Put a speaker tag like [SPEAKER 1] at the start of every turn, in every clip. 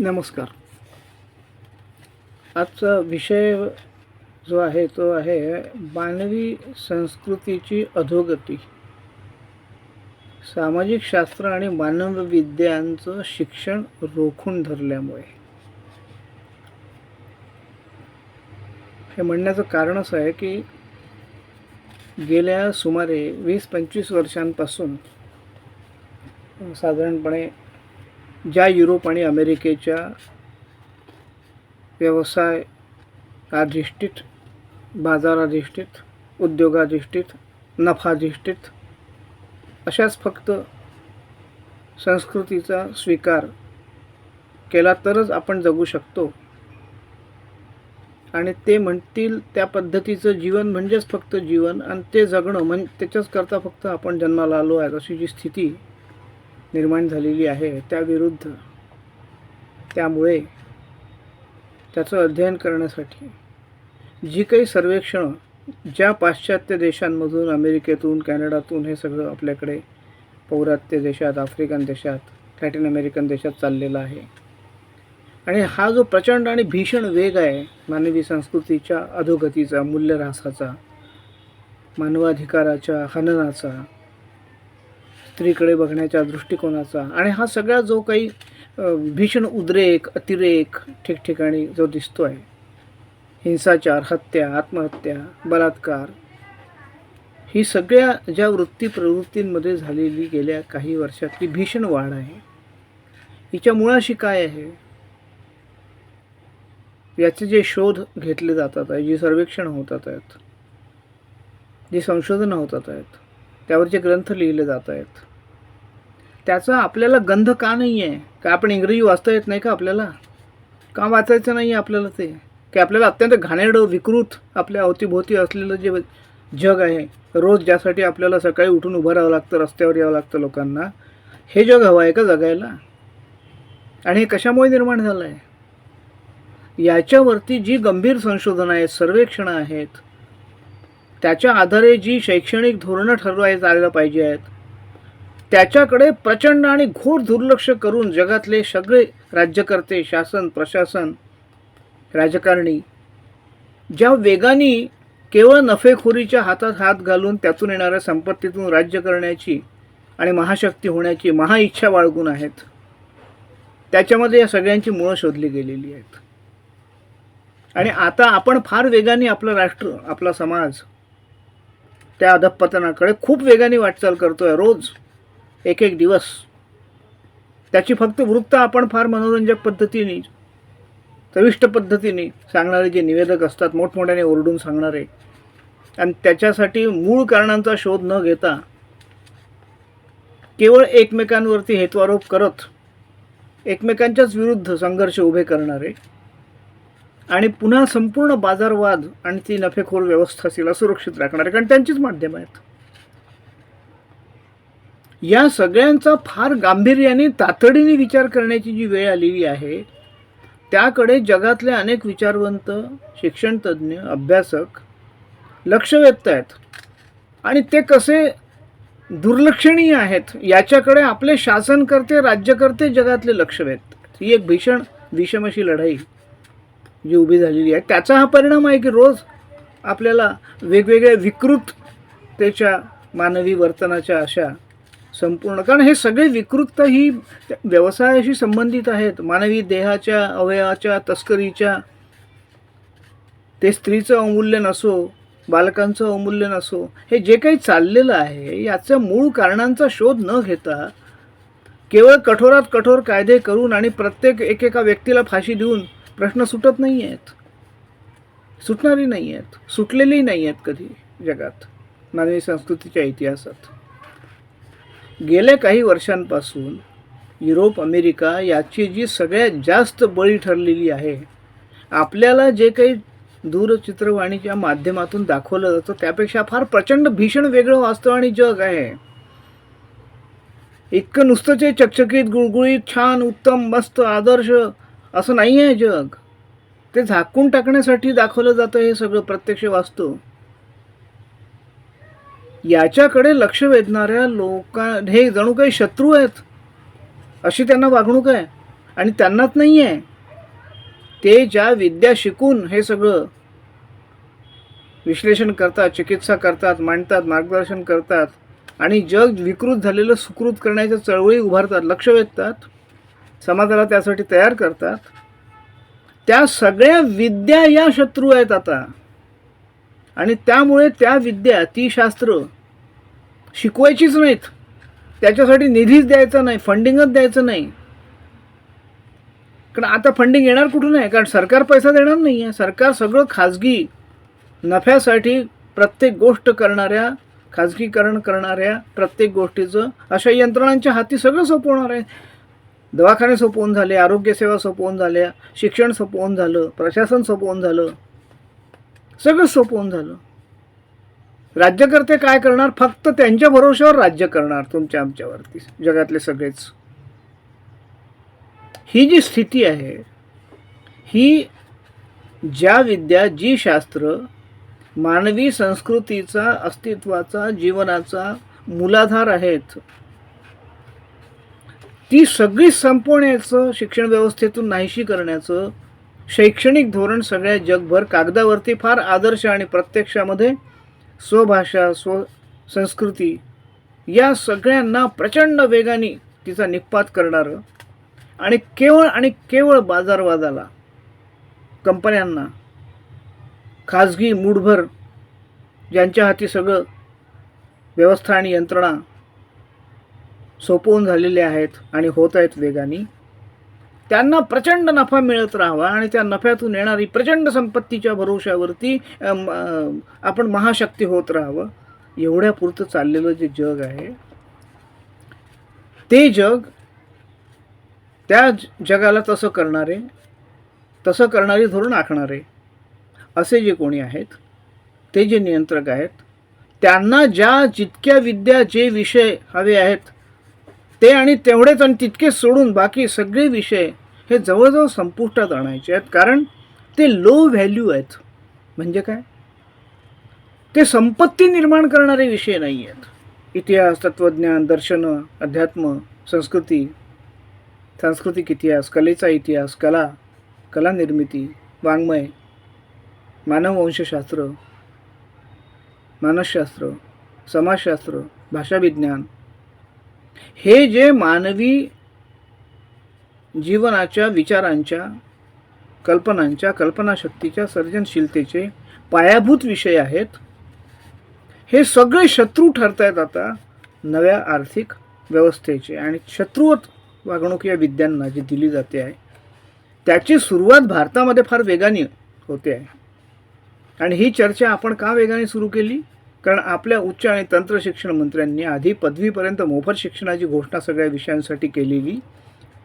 [SPEAKER 1] नमस्कार. आजचा विषय जो आहे तो आहे मानवी संस्कृतीची अधोगती. सामाजिक शास्त्र आणि मानवविद्यांचं शिक्षण रोखून धरल्यामुळे. हे म्हणण्याचं कारण असं आहे की गेल्या सुमारे वीस पंचवीस वर्षांपासून साधारणपणे ज्या युरोप आणि अमेरिकेच्या व्यवसाय अधिष्ठित बाजाराधिष्ठित उद्योगाधिष्ठित नफाधिष्ठित अशाच फक्त संस्कृतीचा स्वीकार केला तरच आपण जगू शकतो. आणि ते म्हणतील त्या पद्धतीचं जीवन म्हणजेच फक्त जीवन आणि ते जगणं म्हण त्याच्याच करता फक्त आपण जन्माला आलो आहे अशी जी स्थिती निर्माण झालेली आहे त्याविरुद्ध. त्यामुळे त्याचं अध्ययन करण्यासाठी जी काही सर्वेक्षणं ज्या पाश्चात्य देशांमधून अमेरिकेतून कॅनडातून हे सगळं आपल्याकडे पौरात्य देशात आफ्रिकन देशात लॅटिन अमेरिकन देशात चाललेला आहे. आणि हा जो प्रचंड आणि भीषण वेग आहे मानवी संस्कृतीच्या अधोगतीचा मूल्यऱ्हासाचा मानवाधिकाराच्या हननाचा स्त्रीकडे बघण्याच्या दृष्टिकोनाचा. आणि हा सगळा जो काही भीषण उद्रेक अतिरेक ठिकठिकाणी जो दिसतो आहे हिंसाचार हत्या आत्महत्या बलात्कार ही सगळ्या ज्या वृत्ती प्रवृत्तींमध्ये झालेली गेल्या काही वर्षातली भीषण वाढ आहे. हिच्या मुळाशी काय आहे? याचे जे शोध घेतले जातात आहे जी सर्वेक्षण होतात आहेत जी संशोधनं होतात आहेत त्यावर जे ग्रंथ लिहिले जात आहेत त्याचा आपल्याला गंध का नाही आहे का आपण इंग्रजी वाचता येत नाही का आपल्याला? का वाचायचं नाही आहे आपल्याला ते? की आपल्याला अत्यंत घाणेरडं विकृत आपल्या अवतीभोवती असलेलं जे जग आहे रोज ज्यासाठी आपल्याला सकाळी उठून उभं राहावं लागतं रस्त्यावर यावं लागतं लोकांना हे जग हवं आहे का जगायला? आणि हे कशामुळे निर्माण झालं आहे याच्यावरती जी गंभीर संशोधनं आहेत सर्वेक्षणं आहेत त्याच्या आधारे जी शैक्षणिक धोरणं ठरवायला आलेलं पाहिजे आहेत त्याच्याकडे प्रचंड आणि घोर दुर्लक्ष करून जगातले सगळे राज्यकर्ते शासन प्रशासन राजकारणी ज्या वेगाने केवळ नफेखोरीच्या हातात हात घालून त्यातून येणाऱ्या संपत्तीतून राज्य करण्याची आणि महाशक्ती होण्याची महाइच्छा बाळगून आहेत त्याच्यामध्ये या सगळ्यांची मुळं शोधली गेलेली आहेत. आणि आता आपण फार वेगाने आपलं राष्ट्र आपला समाज त्या अधपतनाकडे खूप वेगाने वाटचाल करतोय रोज. एक एक दिवस. त्याची फक्त वृत्त आपण फार मनोरंजक पद्धतीने चविष्ट पद्धतीने सांगणारे जे निवेदक असतात मोठमोठ्याने ओरडून सांगणारे आणि त्याच्यासाठी मूळ कारणांचा शोध न घेता केवळ एकमेकांवरती हेत्वारोप करत एकमेकांच्याच विरुद्ध संघर्ष उभे करणारे आणि पुन्हा संपूर्ण बाजारवाद आणि ती नफेखोर व्यवस्था सुरक्षित राखणारे कारण त्यांचीच माध्यमं आहेत. या सगळ्यांचा फार गांभीर्याने तातडीने विचार करण्याची जी वेळ आलेली आहे त्याकडे जगातले अनेक विचारवंत शिक्षणतज्ज्ञ अभ्यासक लक्ष वेधत आहेत. आणि ते कसे दुर्लक्षणीय आहेत याच्याकडे आपले शासनकर्ते राज्यकर्ते जगातले लक्ष वेधतात ही एक भीषण विषम अशी लढाई जी उभी झालेली आहे. त्याचा हा परिणाम आहे की रोज आपल्याला वेगवेगळ्या विकृततेच्या मानवी वर्तनाच्या अशा संपूर्ण. कारण हे सगळे विकृतता ही व्यवसायाशी संबंधित आहेत. मानवी देहाच्या अवयवाच्या तस्करीच्या. ते स्त्रीचं अवमूल्यन असो बालकांचं अवमूल्यन असो हे जे काही चाललेलं आहे याचं मूळ कारणांचा शोध न घेता केवळ कठोरात कठोर कायदे करून आणि प्रत्येक एकेका व्यक्तीला फाशी देऊन प्रश्न सुटत नाही आहेत सुटणारी नाही आहेत सुटलेली नाही आहेत कधी जगात. मानवी संस्कृतीच्या इतिहासात. गेल्या काही वर्षांपासून युरोप अमेरिका याची जी सगळ्यात जास्त बळी ठरलेली आहे आपल्याला जे काही दूरचित्रवाणीच्या माध्यमातून दाखवलं जातं त्यापेक्षा फार प्रचंड भीषण वेगळं वास्तव आणि जग आहे. इतकं नुसतंच हे चकचकीत गुळगुळीत छान उत्तम मस्त आदर्श असं नाही आहे जग. ते झाकून टाकण्यासाठी दाखवलं जातं हे सगळं प्रत्यक्ष वास्तव. याच्याकडे लक्ष वेधणाऱ्या लोकां हे जणू काही शत्रू आहेत. अशी त्यांना वागणूक आहे. आणि त्यांनाच नाही आहे ते ज्या विद्या शिकून हे सगळं विश्लेषण करतात चिकित्सा करतात मांडतात मार्गदर्शन करतात आणि जग विकृत झालेलं सुकृत करण्याच्या चळवळी उभारतात लक्ष वेधतात समाजाला त्यासाठी तयार करतात. त्या सगळ्या विद्या या शत्रू आहेत आता. आणि त्यामुळे त्या विद्या ती शास्त्र शिकवायचीच नाहीत. त्याच्यासाठी निधीच द्यायचा नाही फंडिंगच द्यायचं नाही. कारण आता फंडिंग येणार कुठून आहे? कारण सरकार पैसा देणार नाही आहे सरकार सगळं खाजगी नफ्यासाठी प्रत्येक गोष्ट करणाऱ्या खाजगीकरण करणाऱ्या प्रत्येक गोष्टीचं अशा यंत्रणांच्या हाती सगळं सोपवणार आहे. दवाखाने सोपवून झाले आरोग्यसेवा सोपवून झाल्या शिक्षण सोपवून झालं प्रशासन सोपवून झालं सगळं सोपवून झालं. राज्यकर्ते काय करणार? फक्त त्यांच्या भरोश्यावर राज्य करणार तुमच्या आमच्यावरती जगातले सगळेच. ही जी स्थिती आहे ही ज्या विद्या जी शास्त्र मानवी संस्कृतीचा अस्तित्वाचा जीवनाचा मूलाधार आहेत ती सगळी संपवण्याचं शिक्षण व्यवस्थेतून नाहीशी करण्याचं शैक्षणिक धोरण सगळ्या जगभर कागदावरती फार आदर्श आणि प्रत्यक्षामध्ये स्वभाषा स्व संस्कृती या सगळ्यांना प्रचंड वेगाने तिचा निपात करणारं आणि केवळ आणि केवळ बाजारवादाला कंपन्यांना खाजगी मूठभर ज्यांच्या हाती सगळं व्यवस्था आणि यंत्रणा सोपवून झालेले आहेत आणि होत आहेत वेगाने त्यांना प्रचंड नफा मिळत राहावा आणि त्या नफ्यातून येणारी प्रचंड संपत्तीच्या भरोश्यावरती आपण महाशक्ती होत राहावं. एवढ्यापुरतं चाललेलं जे जग आहे ते जग त्या जगाला तसं करणारे तसं करणारे धोरण आखणारे असे जे कोणी आहेत ते जे नियंत्रक आहेत त्यांना ज्या जितक्या विद्या जे विषय हवे आहेत ते आणि तेवढेच आणि तितकेच सोडून बाकी सगळे विषय हे जवळजवळ संपुष्टात आणायचे आहेत. कारण ते लो व्हॅल्यू आहेत. म्हणजे काय? ते संपत्ती निर्माण करणारे विषय नाही आहेत. इतिहास तत्त्वज्ञान दर्शनं अध्यात्म संस्कृती सांस्कृतिक इतिहास कलेचा इतिहास कला कला निर्मिती वाङ्मय मानववंशशास्त्र मानसशास्त्र समाजशास्त्र भाषाविज्ञान हे जे मानवी जीवनाच्या विचारांच्या कल्पनांच्या कल्पनाशक्तीच्या सर्जनशीलतेचे पायाभूत विषय आहेत हे सगळे शत्रू ठरत आहेत आता नव्या आर्थिक व्यवस्थेचे. आणि शत्रुवत वागणूक या विद्यांना जी दिली जाते आहे त्याची सुरुवात भारतामध्ये फार वेगाने होते आहे. आणि ही चर्चा आपण का वेगाने सुरू केली? कारण आपल्या उच्च आणि तंत्र शिक्षण मंत्र्यांनी आधी पदवीपर्यंत मोफत शिक्षणाची घोषणा सगळ्या विषयांसाठी केलेली.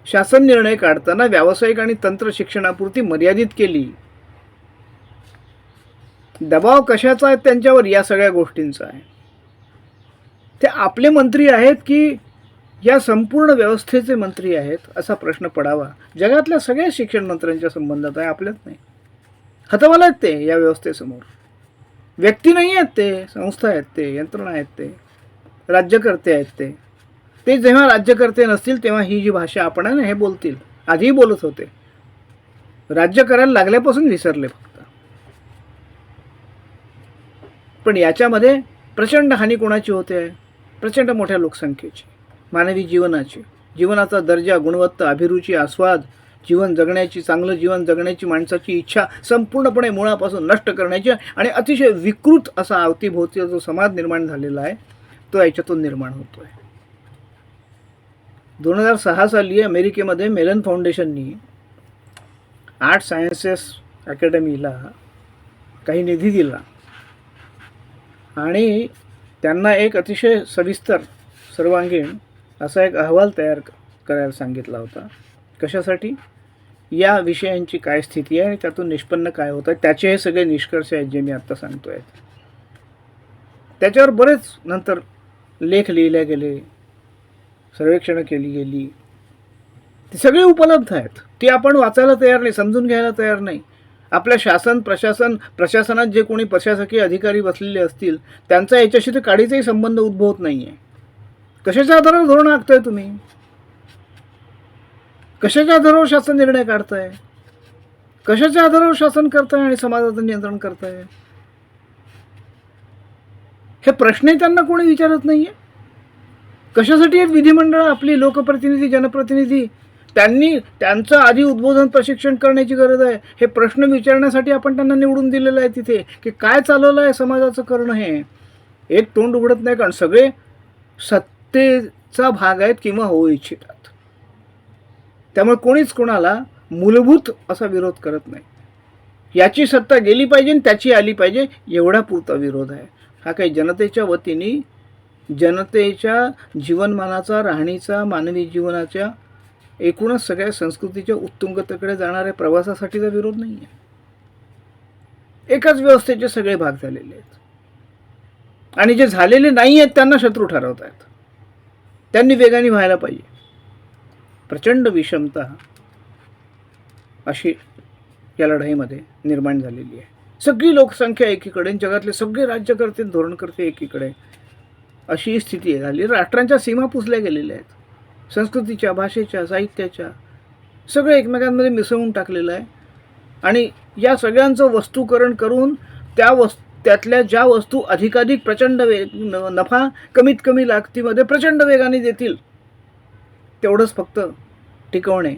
[SPEAKER 1] शासन निर्णय काढताना व्यावसायिक आणि तंत्र शिक्षणापुरती मर्यादित केली. दबाव कशाचा आहे? त्यांच्यावर या सगळ्या गोष्टींचा आहे. ते आपले मंत्री आहेत की या संपूर्ण व्यवस्थेचे मंत्री आहेत असा प्रश्न पडावा. जगातल्या सगळ्या शिक्षण मंत्र्यांच्या संबंधात आहे आपल्यात नाही. हतवाला आहेत ते या व्यवस्थेसमोर. व्यक्ती नाही आहेत ते संस्था आहेत ते यंत्रणा आहेत ते राज्यकर्ते आहेत ते. ते जेव्हा राज्यकर्ते नसतील तेव्हा ही जी भाषा आपण आहे ना हे बोलतील. आधीही बोलत होते. राज्य करायला लागल्यापासून विसरले फक्त. पण याच्यामध्ये प्रचंड हानी कोणाची होते? प्रचंड मोठ्या लोकसंख्येची मानवी जीवनाची. जीवनाचा दर्जा गुणवत्ता अभिरुची आस्वाद जीवन जगण्याची चांगलं जीवन जगण्याची माणसाची इच्छा संपूर्णपणे मुळापासून नष्ट करण्याची आणि अतिशय विकृत असा अवतीभोवती जो समाज निर्माण झालेला आहे तो याच्यातून निर्माण होतो आहे दोन हजार सहा साली अमेरिकेमध्ये मेलन फाउंडेशननी आर्ट सायन्सेस अकॅडमीला काही निधी दिला. आणि त्यांना एक अतिशय सविस्तर सर्वांगीण असा एक अहवाल तयार करायला सांगितला होता. कशासाठी? या विषयांची काय स्थिती आहे आणि त्यातून निष्पन्न काय होतं आहे त्याचे हे सगळे निष्कर्ष आहेत जे मी आत्ता सांगतो आहेत त्याच्यावर बरेच नंतर लेख लिहिले गेले सर्वेक्षणं केली गेली. ती सगळी उपलब्ध आहेत. ती आपण वाचायला तयार नाही समजून घ्यायला तयार नाही. आपल्या शासन प्रशासन प्रशासनात जे कोणी प्रशासकीय अधिकारी बसलेले असतील त्यांचा याच्याशी तर काडीचाही संबंध उद्भवत नाही आहे कशाच्या आधारावर धोरण आखताय तुम्ही? कशाच्या आधारावर शासन निर्णय काढताय? कशाच्या आधारावर शासन करताय आणि समाजाचं नियंत्रण करताय? हे प्रश्नही त्यांना कोणी विचारत नाहीये. कशासाठी आहेत विधिमंडळ आपली लोकप्रतिनिधी जनप्रतिनिधी त्यांनी त्यांचं आधी उद्बोधन प्रशिक्षण करण्याची गरज आहे हे प्रश्न विचारण्यासाठी आपण त्यांना निवडून दिलेलं आहे तिथे की काय चालवलं आहे समाजाचं करणं हे? एक तोंड उघडत नाही कारण सगळे सत्तेचा भाग आहेत किंवा होऊ इच्छितात त्यामुळे कोणीच कोणाला मूलभूत असा विरोध करत नाही. याची सत्ता गेली पाहिजे आणि त्याची आली पाहिजे एवढा पुरता विरोध आहे. हा काही जनतेच्या वतीने जनतेच्या जीवनमानाचा राहणीचा मानवी जीवनाच्या एकूणच सगळ्या संस्कृतीच्या उत्तुंगतेकडे जाणाऱ्या प्रवासासाठीचा विरोध नाही आहे. एकाच व्यवस्थेचे सगळे भाग झालेले आहेत. आणि जे झालेले नाही आहेत त्यांना शत्रू ठरवत आहेत त्यांनी वेगाने व्हायला पाहिजे. प्रचंड विषमता अशी या लढाईमध्ये निर्माण झालेली आहे. सगळी लोकसंख्या एकीकडे जगातले सगळे राज्यकर्ते धोरणकर्ते एकीकडे अशी स्थिती झाली राष्ट्रांच्या सीमा पुसल्या गेलेल्या आहेत. संस्कृतीच्या भाषेच्या साहित्याच्या सगळं एकमेकांमध्ये मिसळून टाकलेलं आहे. आणि या सगळ्यांचं वस्तूकरण करून त्या वस् त्यातल्या ज्या वस्तू अधिकाधिक प्रचंड वेग न- नफा कमीत कमी लागतीमध्ये प्रचंड वेगाने देतील तेवढंच फक्त टिकवणे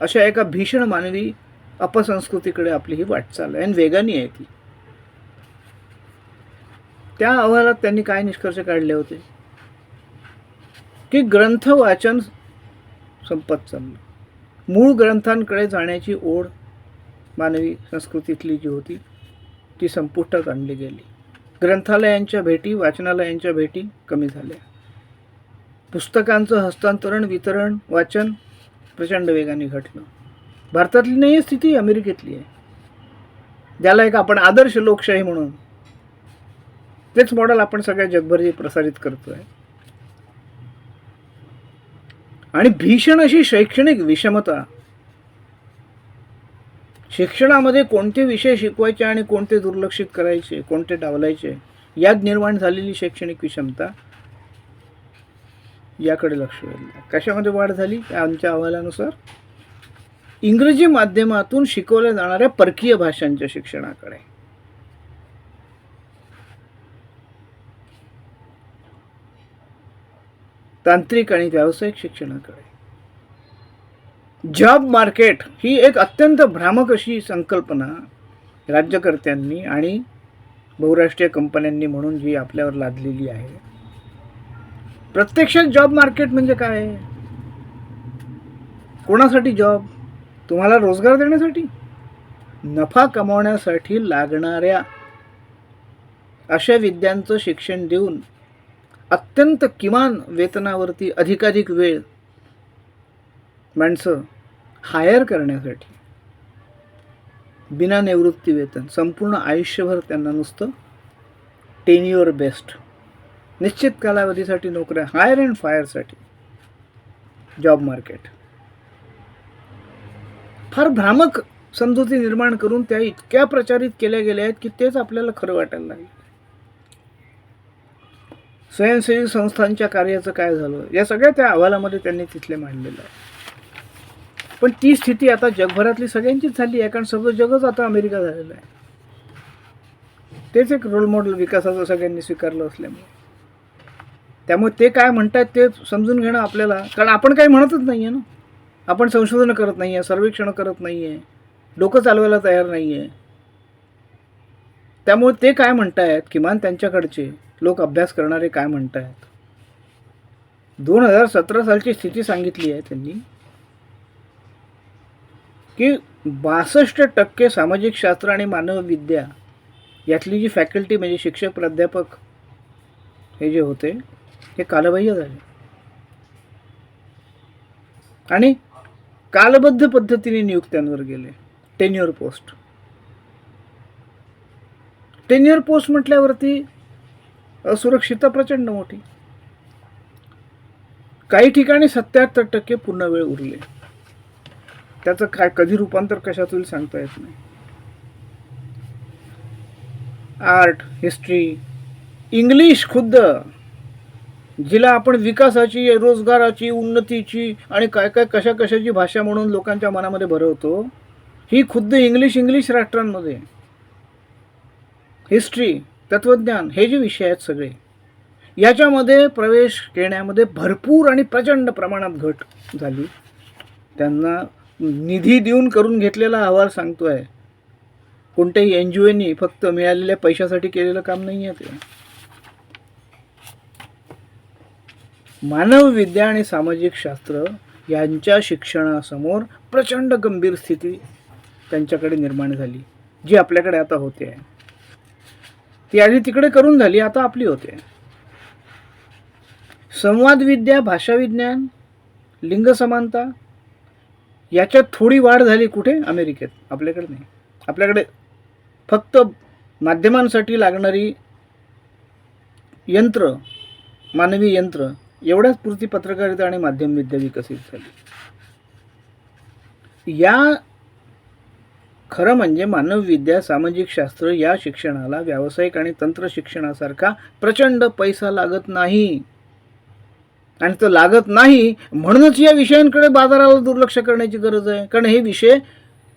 [SPEAKER 1] अशा एका भीषण मानवी अपसंस्कृतीकडे आपली ही वाटचाल आहे. आणि वेगाने आहे ती. त्या अहवालात त्यांनी काय निष्कर्ष काढले होते? की ग्रंथ वाचन संपत चाललं. मूळ ग्रंथांकडे जाण्याची ओढ मानवी संस्कृतीतली जी होती ती संपुष्टात आणली गेली. ग्रंथालयांच्या भेटी वाचनालयांच्या भेटी कमी झाल्या. पुस्तकांचं हस्तांतरण वितरण वाचन प्रचंड वेगाने घटलं. भारतातली नाही आहे स्थिती अमेरिकेतली आहे. ज्याला एक आपण आदर्श लोकशाही म्हणून तेच मॉडेल आपण सगळ्या जगभर प्रसारित करतोय. आणि भीषण अशी शैक्षणिक विषमता शिक्षणामध्ये कोणते विषय शिकवायचे आणि कोणते दुर्लक्षित करायचे कोणते डावलायचे यात निर्माण झालेली शैक्षणिक विषमता याकडे लक्ष वेधलं. कशामध्ये वाढ झाली? आमच्या अहवालानुसार इंग्रजी माध्यमातून शिकवल्या जाणाऱ्या परकीय भाषांच्या शिक्षणाकडे. तांत्रिक आणि व्यावसायिक शिक्षणाकडे. जॉब मार्केट ही एक अत्यंत भ्रामक अशी संकल्पना राज्यकर्त्यांनी आणि बहुराष्ट्रीय कंपन्यांनी म्हणून जी आपल्यावर लादलेली आहे. प्रत्यक्षात जॉब मार्केट म्हणजे काय? कोणासाठी जॉब तुम्हाला रोजगार देण्यासाठी? नफा कमावण्यासाठी लागणाऱ्या अशा विद्यांचं शिक्षण देऊन अत्यंत किमान वेतनावरती अधिकाधिक वेळ माणसं हायर करण्यासाठी बिना निवृत्ती वेतन संपूर्ण आयुष्यभर त्यांना नुसतं टेन्युअर बेस्ट निश्चित कालावधीसाठी नोकऱ्या हायर अँड फायरसाठी जॉब मार्केट फार भ्रामक समजुती निर्माण करून त्या इतक्या प्रचारित केल्या गेल्या आहेत की तेच आपल्याला खरं वाटायला लागेल स्वयंसेवी संस्थांच्या कार्याचं काय झालं? या सगळ्या त्या अहवालामध्ये त्यांनी तिथले मांडलेलं आहे. पण ती स्थिती आता जगभरातली सगळ्यांचीच झाली आहे कारण सगळं जगच आता अमेरिका झालेलं आहे. तेच एक रोल मॉडेल विकासाचं सगळ्यांनी स्वीकारलं असल्यामुळे. त्यामुळे ते काय म्हणतात ते समजून घेणं आपल्याला कारण आपण काही म्हणतच नाही आहे ना. आपण संशोधन करत नाही आहे सर्वेक्षण करत नाही आहे डोकं चालवायला तयार नाही आहे त्यामुळे ते काय म्हणतायत किमान त्यांच्याकडचे लोक अभ्यास करणारे काय म्हणतायत? दोन हजार सतरा सालची स्थिती सांगितली आहे त्यांनी की बासष्ट टक्के सामाजिक शास्त्र आणि मानवविद्या यातली जी फॅकल्टी म्हणजे शिक्षक प्राध्यापक हे जे होते हे कालबाह्य झाले. आणि कालबद्ध पद्धतीने नियुक्त्यांवर गेले. टेन्युअर पोस्ट टेन्युअर पोस्ट म्हटल्यावरती असुरक्षितता प्रचंड मोठी. काही ठिकाणी सत्याहत्तर टक्के पूर्ण वेळ उरले. त्याचं काय कधी रूपांतर कशात होईल सांगता येत नाही. आर्ट हिस्ट्री इंग्लिश खुद्द. जिला आपण विकासाची रोजगाराची उन्नतीची आणि काय काय कशा कशाची भाषा म्हणून लोकांच्या मनामध्ये भरवतो ही खुद्द इंग्लिश इंग्लिश राष्ट्रांमध्ये. हिस्ट्री तत्त्वज्ञान हे जे विषय आहेत सगळे याच्यामध्ये प्रवेश घेण्यामध्ये भरपूर आणि प्रचंड प्रमाणात घट झाली. त्यांना निधी देऊन करून घेतलेला अहवाल सांगतो आहे कोणत्याही एन जी ओनी फक्त मिळालेल्या पैशासाठी केलेलं काम नाही आहे ते. मानवविद्या आणि सामाजिक शास्त्र यांच्या शिक्षणासमोर प्रचंड गंभीर स्थिती त्यांच्याकडे निर्माण झाली जी आपल्याकडे आता होते. आहे ती आधी तिकडे करून झाली आता आपली होते. संवादविद्या भाषाविज्ञान लिंग समानता याच्यात थोडी वाढ झाली कुठे? अमेरिकेत. आपल्याकडे नाही. आपल्याकडे फक्त माध्यमांसाठी लागणारी यंत्र मानवी यंत्र एवढ्याच पुरती पत्रकारिता आणि माध्यमविद्या विकसित झाली. या खरं म्हणजे मानवविद्या सामाजिक शास्त्र या शिक्षणाला व्यावसायिक आणि तंत्र शिक्षणासारखा प्रचंड पैसा लागत नाही. आणि तो लागत नाही म्हणूनच या विषयांकडे बाजाराला दुर्लक्ष करण्याची गरज आहे. कारण हे विषय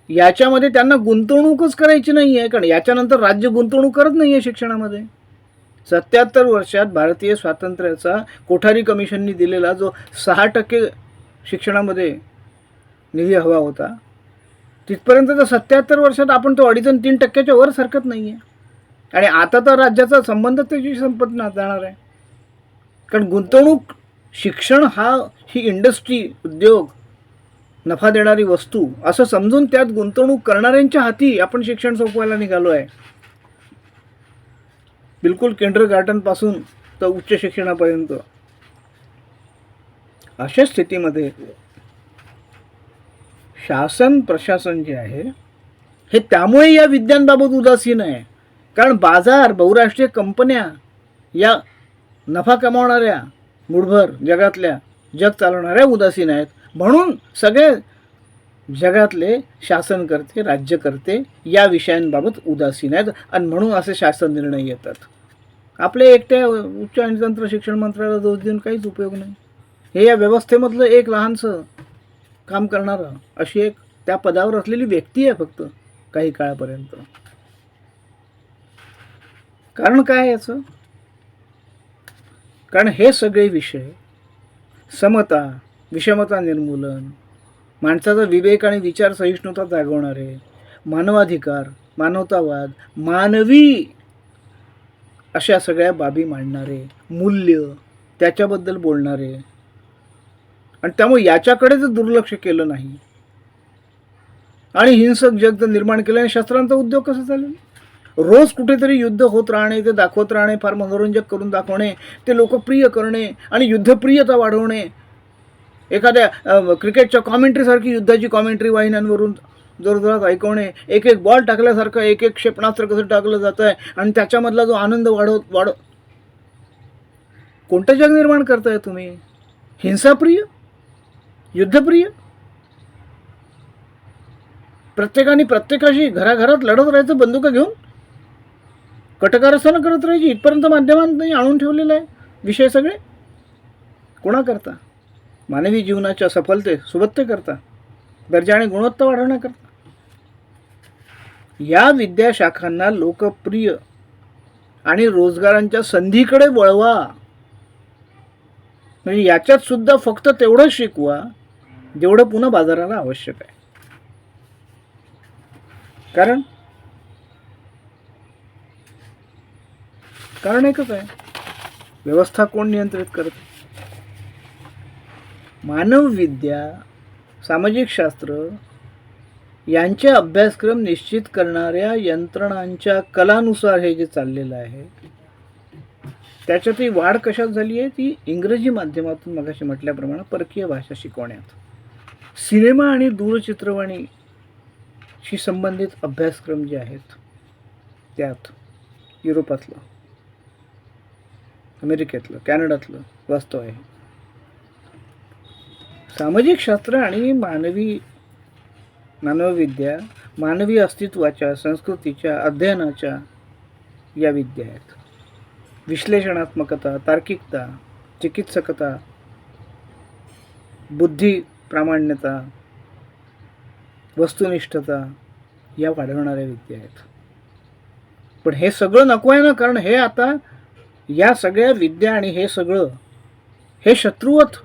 [SPEAKER 1] याच्यामध्ये त्यांना गुंतवणूकच करायची नाही आहे कारण याच्यानंतर राज्य गुंतवणूक करत नाही आहे शिक्षणामध्ये. सत्याहत्तर वर्षात भारतीय स्वातंत्र्याचा कोठारी कमिशननी दिलेला जो सहा टक्के शिक्षणामध्ये निधी हवा होता तिथपर्यंत तर सत्याहत्तर वर्षात आपण तो अडीच आणि तीन टक्क्याच्या वर सरकत नाही आहे आणि आता तर राज्याचा संबंध त्याची संपत ना जाणार आहे. कारण गुंतवणूक शिक्षण हा ही इंडस्ट्री उद्योग नफा देणारी वस्तू असं समजून त्यात गुंतवणूक करणाऱ्यांच्या हाती आपण शिक्षण सोपवायला निघालो आहे. बिलकुल किंडर गार्डनपासून तर उच्च शिक्षणापर्यंत. अशा स्थितीमध्ये शासन प्रशासन जे आहे हे त्यामुळे या विद्यांबाबत उदासीन आहे. कारण बाजार बहुराष्ट्रीय कंपन्या या नफा कमावणाऱ्या मुठभर जगातल्या जग चालवणाऱ्या उदासीन आहेत. म्हणून सगळे जगातले शासनकर्ते राज्यकर्ते या विषयांबाबत उदासीन आहेत आणि म्हणून असे शासन निर्णय येतात. आपल्या एकट्या उच्च आणि तंत्र शिक्षण मंत्र्याला दोष देऊन काहीच उपयोग नाही. हे या व्यवस्थेमधलं एक लहानसं काम करणारं अशी एक त्या पदावर असलेली व्यक्ती आहे फक्त काही काळापर्यंत. कारण काय याचं? कारण हे सगळे विषय समता विषमता निर्मूलन माणसाचा विवेक आणि विचार सहिष्णुता जागवणारे मानवाधिकार मानवतावाद मानवी अशा सगळ्या बाबी मांडणारे मूल्य त्याच्याबद्दल बोलणारे. आणि त्यामुळे याच्याकडे जर दुर्लक्ष केलं नाही आणि हिंसक जग जर निर्माण केलं आणि शस्त्रांचा उद्योग कसा चालेल? रोज कुठेतरी युद्ध होत राहणे ते दाखवत राहणे फार मनोरंजक करून दाखवणे ते लोकप्रिय करणे आणि युद्धप्रियता वाढवणे एखाद्या क्रिकेटच्या कॉमेंट्रीसारखी युद्धाची कॉमेंट्री वाहिन्यांवरून जोरजोरात ऐकवणे एक एक बॉल टाकल्यासारखं एक एक क्षेपणास्त्र कसं टाकलं जातं आहे आणि त्याच्यामधला जो आनंद वाढवत वाढव कोणतं जग निर्माण करताय तुम्ही? हिंसाप्रिय? युद्धप्रिय? प्रत्येकाने प्रत्येकाशी घराघरात लढत राहायचं बंदुका घेऊन? कटकारस्थानं करत राहायची इथपर्यंत माध्यमांनी आणून ठेवलेलं आहे विषय सगळे? कोणाकरता? मानवी जीवनाच्या सफलते सुबत्तेकरता दर्जा आणि गुणवत्ता वाढवण्याकरता. या विद्याशाखांना लोकप्रिय आणि रोजगारांच्या संधीकडे वळवा. म्हणजे याच्यात सुद्धा फक्त तेवढं शिकवा जेवढं पुन्हा बाजाराला आवश्यक आहे. कारण कारण एकच आहे. व्यवस्था कोण नियंत्रित करते? मानवविद्या सामाजिक शास्त्र यांचे अभ्यासक्रम निश्चित करणाऱ्या यंत्रणांच्या कलानुसार हे जे चाललेलं आहे त्याच्यातही वाढ कशात झाली आहे? ती इंग्रजी माध्यमातून मगाशी म्हटल्याप्रमाणे परकीय भाषा शिकवण्यात. सिनेमा आणि दूरचित्रवाणीशी संबंधित अभ्यासक्रम जे आहेत त्यात युरोपातलं अमेरिकेतलं कॅनडातलं वास्तव आहे. सामाजिक शास्त्र आणि मानवी मानवविद्या मानवी अस्तित्वाच्या संस्कृतीच्या अध्ययनाच्या या विद्या आहेत. विश्लेषणात्मकता तार्किकता चिकित्सकता बुद्धी प्रामाण्यता वस्तुनिष्ठता या वाढवणाऱ्या विद्या आहेत. पण हे सगळं नको आहे ना? कारण हे आता या सगळ्या विद्या आणि हे सगळं हे शत्रुवत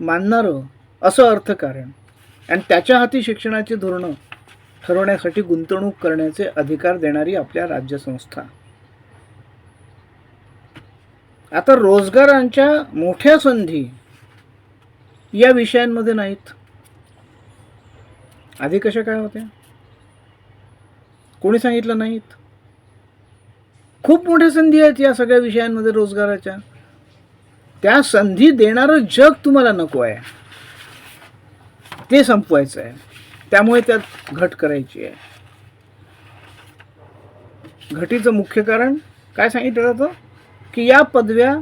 [SPEAKER 1] मानणारं असं अर्थकारण. आणि त्याच्या हाती शिक्षणाची धोरणं ठरवण्यासाठी गुंतवणूक करण्याचे अधिकार देणारी आपल्या राज्यसंस्था. आता रोजगारांच्या मोठ्या संधी या विषयांमध्ये नाहीत. आधी कशा काय होत्या? कोणी सांगितलं नाहीत? खूप मोठ्या संधी आहेत या सगळ्या विषयांमध्ये रोजगाराच्या. त्या संधी देणारं जग तुम्हाला नको आहे. ते संपवायचं आहे त्यामुळे त्यात घट करायची आहे. घटीचं मुख्य कारण काय सांगितलं जातं? की या पदव्या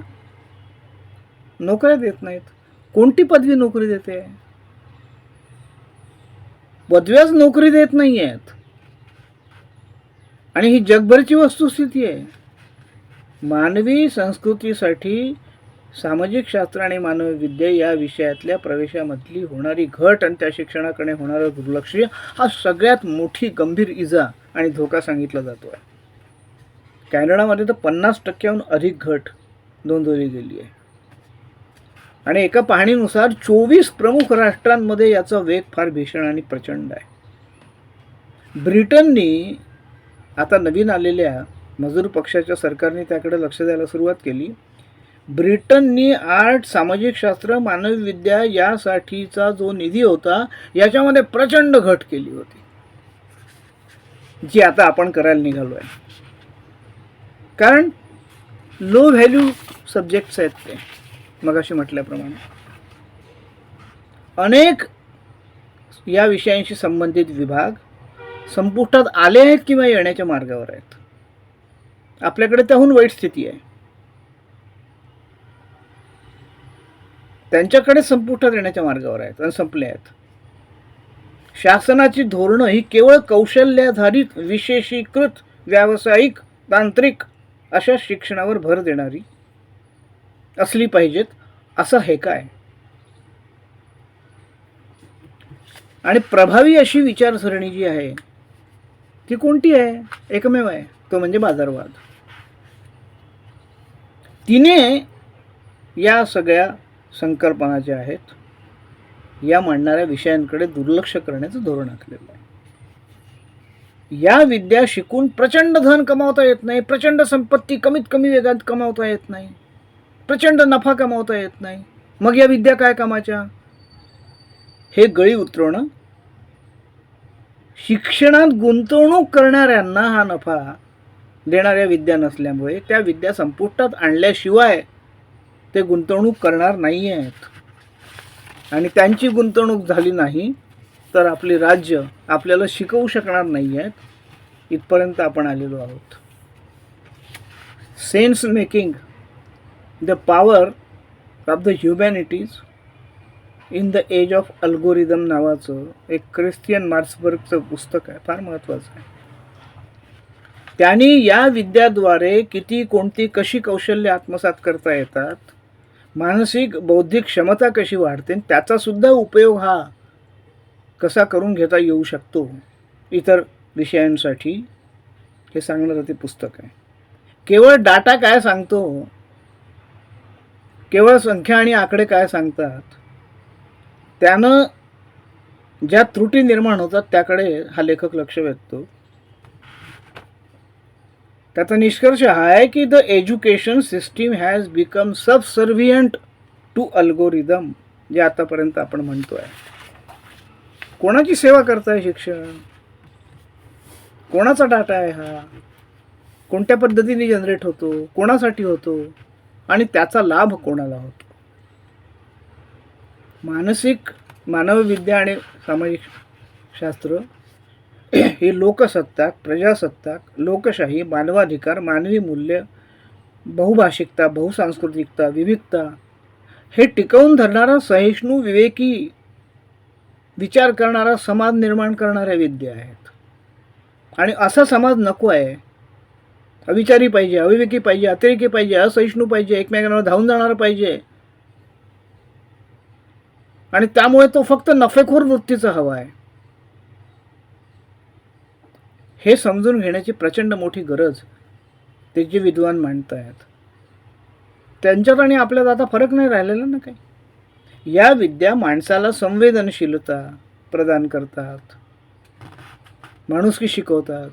[SPEAKER 1] नोकऱ्या देत नाहीत. कोणती पदवी नोकरी देते? पदव्याच नोकरी देत नाही आहेत आणि ही जगभरची वस्तुस्थिती आहे. मानवी संस्कृतीसाठी सामाजिक शास्त्र आणि मानवी विद्या या विषयातल्या प्रवेशामधली होणारी घट आणि त्या शिक्षणाकडे होणारं दुर्लक्ष हा सगळ्यात मोठी गंभीर इजा आणि धोका सांगितला जातो आहे कॅनडामध्ये तर पन्नास टक्क्याहून अधिक घट नोंदवली गेली आहे. आणि एका पाहणीनुसार चोवीस प्रमुख राष्ट्रांमध्ये याचा वेग फार भीषण आणि प्रचंड आहे. ब्रिटननी आता नवीन आलेल्या मजूर पक्षाच्या सरकारने त्याकडे लक्ष द्यायला सुरुवात केली. ब्रिटननी आर्ट सामाजिक शास्त्र मानवी विद्या यासाठीचा जो निधी होता याच्यामध्ये प्रचंड घट केली होती. जी आता आपण करायला निघालो आहे. कारण लो व्हॅल्यू सब्जेक्ट्स आहेत ते मगाशी म्हटल्याप्रमाणे. अनेक या विषयांशी संबंधित विभाग संपुष्टात आले आहेत किंवा येण्याच्या मार्गावर आहेत. आपल्याकडे त्याहून वाईट स्थिती आहे. त्यांच्याकडे संपुष्टात येण्याच्या मार्गावर आहेत आणि संपले आहेत. शासनाची धोरणं ही केवळ कौशल्याधारित विशेषीकृत व्यावसायिक तांत्रिक अशा शिक्षणावर भर देणारी असली पाहिजेत असं हे काय? आणि प्रभावी अशी विचारसरणी जी आहे ती कोणती आहे? एकमेव आहे. तो म्हणजे बाजारवाद. तिने या सगळ्या संकल्पना ज्या आहेत. या मांडणाऱ्या विषयांकडे दुर्लक्ष करण्याचं धोरण आखलेलं आहे. या विद्या शिकून प्रचंड धन कमावता येत नाही. प्रचंड संपत्ती कमीत कमी वेगात कमावता येत नाही. प्रचंड नफा कमावता येत नाही. मग या विद्या काय कामाच्या? हे गळी उतरवणं. शिक्षणात गुंतवणूक करणाऱ्यांना हा नफा देणाऱ्या विद्या नसल्यामुळे त्या विद्या संपुष्टात आणल्याशिवाय ते गुंतवणूक करणार नाही आहेत आणि त्यांची गुंतवणूक झाली नाही तर आपले राज्य आपल्याला शिकवू शकणार नाही आहेत इथपर्यंत आपण आलेलो आहोत. Sense making the power of the humanities in the age of algorithm नावाचं एक क्रिस्टियन मार्क्सबर्गचं पुस्तक आहे फार महत्त्वाचं आहे. त्यांनी या विद्याद्वारे किती कोणती कशी कौशल्य आत्मसात करता येतात मानसिक बौद्धिक क्षमता कशी वाढते आणि उपयोग हा कसा करून घेता येऊ शकतो? इतर विषयांसाठी हे सांगणारं ते पुस्तक आहे. केवळ डाटा काय सांगतो? केवळ संख्या आणि आकडे काय सांगतात? त्यानं ज्या त्रुटी निर्माण होतात त्याकडे हा लेखक लक्ष वेधतो. त्याचा निष्कर्ष हा आहे की the education system has become subservient to algorithm जे आतापर्यंत आपण म्हणतो आहे कोणाची सेवा करताय शिक्षण? कोणाचा डाटा आहे हा? कोणत्या पद्धतीने जनरेट होतो? कोणासाठी होतो? आणि त्याचा लाभ कोणाला होतो? मानसिक मानवविद्या आणि सामाजिक शास्त्र हे लोकसत्ताक प्रजासत्ताक लोकशाही मानवाधिकार मानवी मूल्य बहुभाषिकता बहुसांस्कृतिकता विविधता हे टिकवून धरणारा सहिष्णू विवेकी विचार करणारा समाज निर्माण करणाऱ्या विद्या आहेत. आणि असा समाज नको आहे. अविचारी पाहिजे अविवेकी पाहिजे अतिरेकी पाहिजे असहिष्णू पाहिजे एकमेकांना धावून जाणारं पाहिजे. आणि त्यामुळे तो फक्त नफेखोर वृत्तीचा हवा आहे. हे समजून घेण्याची प्रचंड मोठी गरज ते जे विद्वान मांडत आहेत त्यांच्यात आणि आपल्यात आता फरक नाही राहिलेला ना काही? या विद्या माणसाला संवेदनशीलता प्रदान करतात. माणुसकी शिकवतात.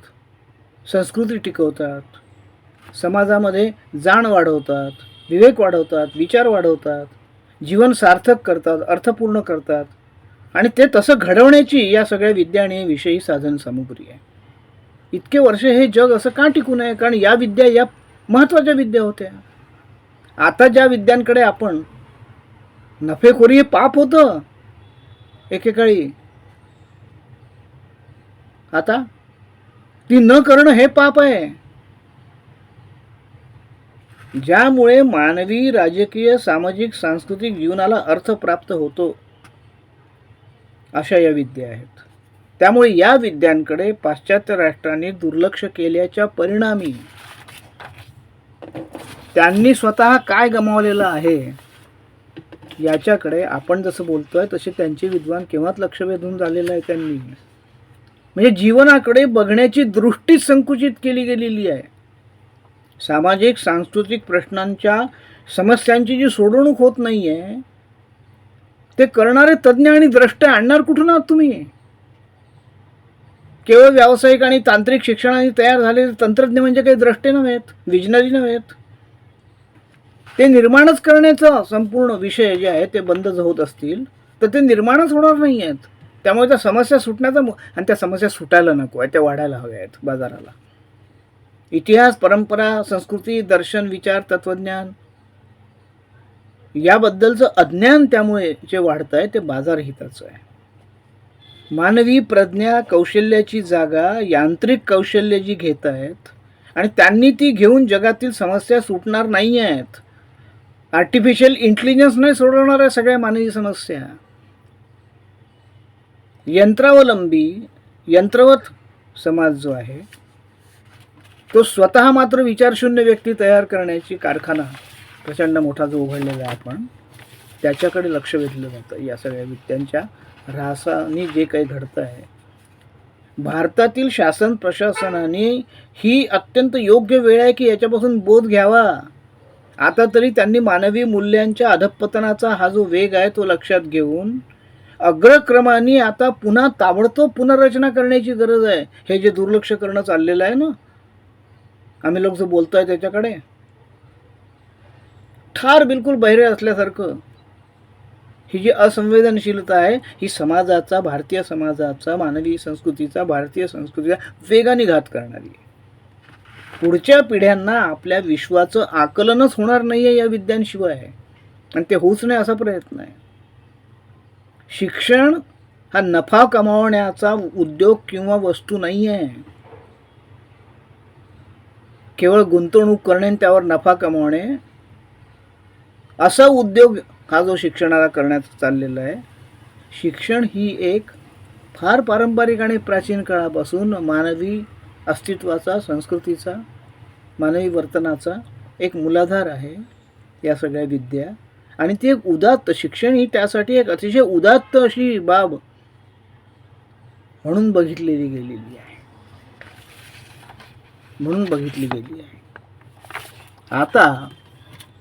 [SPEAKER 1] संस्कृती टिकवतात. समाजामध्ये जाण वाढवतात. विवेक वाढवतात. विचार वाढवतात. जीवन सार्थक करतात. अर्थपूर्ण करतात. आणि ते तसं घडवण्याची या सगळ्या विद्या आणि विषयी साधन सामुग्री आहे. इतके वर्ष हे जग असं का टिकून आहे कारण या विद्या या महत्त्वाच्या विद्या होत्या. आता ज्या विद्यांकडे आपण नफेखोरी हे पाप होतं एकेकाळी. आता ती न करणं हे पाप आहे. ज्यामुळे मानवी राजकीय सामाजिक सांस्कृतिक जीवनाला अर्थ प्राप्त होतो अशा या विद्या आहेत. त्यामुळे या विद्यांकडे पाश्चात्य राष्ट्रांनी दुर्लक्ष केल्याच्या परिणामी त्यांनी स्वतः काय गमावलेलं आहे? याच्याकडे आपण जसं बोलतोय तसे त्यांचे विद्वान केव्हाच लक्ष वेधून झालेलं आहे त्यांनी? म्हणजे जीवनाकडे बघण्याची दृष्टी संकुचित केली गेलेली आहे. सामाजिक सांस्कृतिक प्रश्नांच्या समस्यांची जी सोडवणूक होत नाही आहे ते करणारे तज्ज्ञ आणि द्रष्टे आणणार कुठून आहात तुम्ही? केवळ व्यावसायिक आणि तांत्रिक शिक्षणाने तयार झालेले तंत्रज्ञ म्हणजे काही द्रष्टे नव्हेत विजनरी नव्हेत. ते निर्माणच करण्याचा संपूर्ण विषय जे आहे ते बंदच होत असतील तर ते निर्माणच होणार नाही आहेत त्यामुळे त्या समस्या सुटण्याचा आणि त्या समस्या सुटायला नको आहे त्या वाढायला हव्या आहेत बाजाराला. इतिहास परंपरा संस्कृती दर्शन विचार तत्वज्ञान याबद्दलचं अज्ञान त्यामुळे जे वाढतं आहे ते बाजारहिताचं आहे. मानवी प्रज्ञा कौशल्याची जागा यांत्रिक कौशल्य जी घेत आहेत आणि त्यांनी ती घेऊन जगातील समस्या सुटणार नाही आहेत. आर्टिफिशियल इंटेलिजन्स नाही सोडवणार आहे सगळ्या मानवी समस्या. यंत्रावलंबी यंत्रवत समाज जो आहे तो स्वतः मात्र विचारशून्य व्यक्ती तयार करण्याची कारखाना प्रचंड मोठा जो उघडलेला आहे आपण त्याच्याकडे लक्ष वेधलं जातं या सगळ्या व्यक्त्यांच्या ऱ्हासाने जे काही घडतं आहे भारतातील शासन प्रशासनाने ही अत्यंत योग्य वेळ आहे की याच्यापासून बोध घ्यावा. आता तरी त्यांनी मानवी मूल्यांच्या अधपतनाचा हा जो वेग आहे तो लक्षात घेऊन अग्रक्रमाने आता पुन्हा ताबडतोब पुनर्रचना करण्याची गरज आहे. हे जे दुर्लक्ष करणं चाललेलं आहे ना आम्ही लोक जो बोलतोय त्याच्याकडे ठार बिलकुल बहिरे असल्यासारखं. ही जी असंवेदनशीलता आहे ही समाजाचा भारतीय समाजाचा मानवी संस्कृतीचा भारतीय संस्कृतीचा वेगाने घात करणारी आहे. पुढच्या पिढ्यांना आपल्या विश्वाचं आकलनच होणार नाही आहे या विद्यांशिवाय आणि ते होऊच नाही असा प्रयत्न आहे. शिक्षण हा नफा कमावण्याचा उद्योग किंवा वस्तू नाही आहे केवळ गुंतवणूक करणे आणि त्यावर नफा कमावणे असा उद्योग हा जो शिक्षणाला करण्यात चाललेला आहे शिक्षण ही एक फार पारंपरिक आणि प्राचीन काळापासून मानवी अस्तित्वाचा संस्कृतीचा मानवी वर्तनाचा एक मूलाधार आहे या सगळ्या विद्या. आणि ती एक उदात्त शिक्षण ही त्यासाठी एक अतिशय उदात्त अशी बाब म्हणून बघितलेली गेलेली आहे. म्हणून बघितली गेली आहे. आता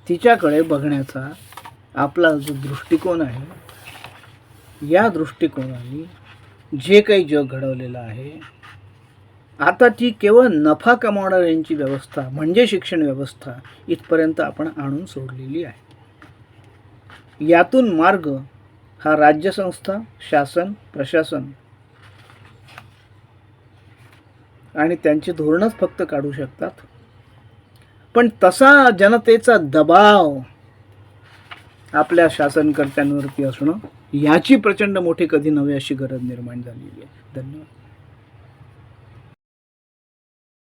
[SPEAKER 1] तिच्याकडे बघण्याचा आपला जो दृष्टिकोन आहे या दृष्टिकोनाने जे काही जग घडवलेलं आहे आता ती केवळ नफा कमावणाऱ्यांची व्यवस्था म्हणजे शिक्षण व्यवस्था इथपर्यंत आपण आणून सोडलेली आहे. यातून मार्ग हा राज्यसंस्था शासन प्रशासन आणि त्यांची धोरणच फक्त काढू शकतात. पण तसा जनतेचा दबाव आपल्या शासनकर्त्यांवरती असणं याची प्रचंड मोठी कधी नव्हे अशी गरज निर्माण झालेली आहे. धन्यवाद.